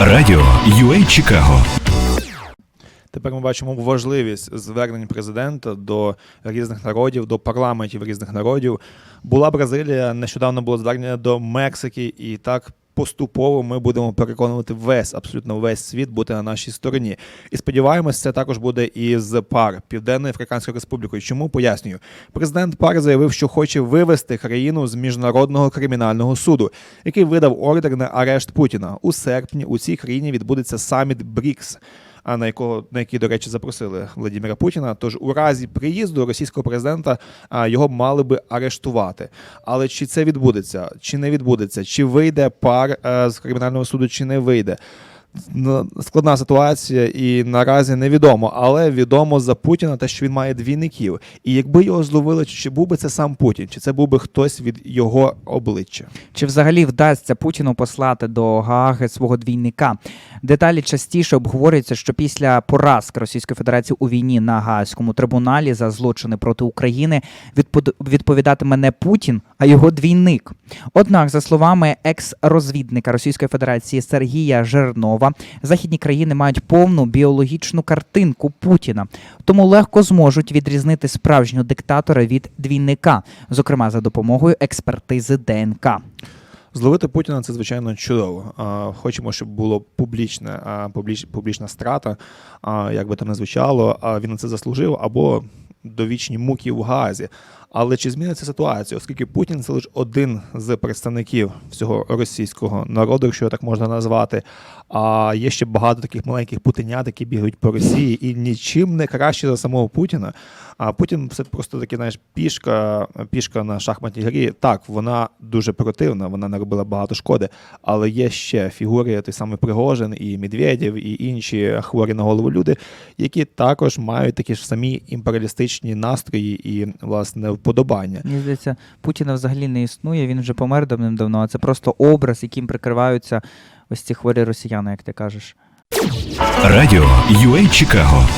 Радіо UA Чикаго Тепер ми бачимо важливість звернень президента до різних народів, до парламентів різних народів. Була Бразилія, нещодавно було звернення до Мексики, і так поступово ми будемо переконувати весь, абсолютно весь світ бути на нашій стороні. І сподіваємось, це також буде і з ПАР Південної Африканської Республіки. Чому пояснюю? Президент ПАР заявив, що хоче вивести країну з міжнародного кримінального суду, який видав ордер на арешт Путіна. У серпні у цій країні відбудеться саміт БРІКС а на якого на який, до речі, запросили Владимира Путіна. Тож у разі приїзду російського президента його мали би арештувати. Але чи це відбудеться, чи не відбудеться, чи вийде пар е, з кримінального суду, чи не вийде? Складна ситуація, і наразі невідомо, але відомо за Путіна те, що він має двійників. І якби його зловили, чи був би це сам Путін, чи це був би хтось від його обличчя? Чи взагалі вдасться Путіну послати до Гааги свого двійника? Деталі частіше обговорюються, що після поразки Російської Федерації у війні на Гаазькому трибуналі за злочини проти України відповідатиме не Путін, а його двійник. Однак, за словами екс-розвідника Російської Федерації Сергія Жернова, західні країни мають повну біологічну картинку Путіна, тому легко зможуть відрізнити справжнього диктатора від двійника, зокрема за допомогою експертизи ДНК. Зловити Путіна це звичайно чудово. Хочемо, щоб було публічне, публіч, публічна страта, як би то не звучало, він на це заслужив або довічні муки в Газі. Але чи зміниться ситуація, оскільки Путін це лише один з представників всього російського народу, якщо так можна назвати. А є ще багато таких маленьких путинят, які бігають по Росії, і нічим не краще за самого Путіна. А Путін це просто таки, знаєш, пішка, пішка на шахматній грі. Так, вона дуже противна, вона наробила багато шкоди, але є ще фігури, той самий Пригожин і Медведєв, і інші хворі на голову люди, які також мають такі ж самі імперіалістичні настрої і власне вподобання. Мені здається, Путіна взагалі не існує, він вже помер давним-давно, а це просто образ, яким прикриваються ось ці хворі росіяни, як ти кажеш. Радіо UA Чикаго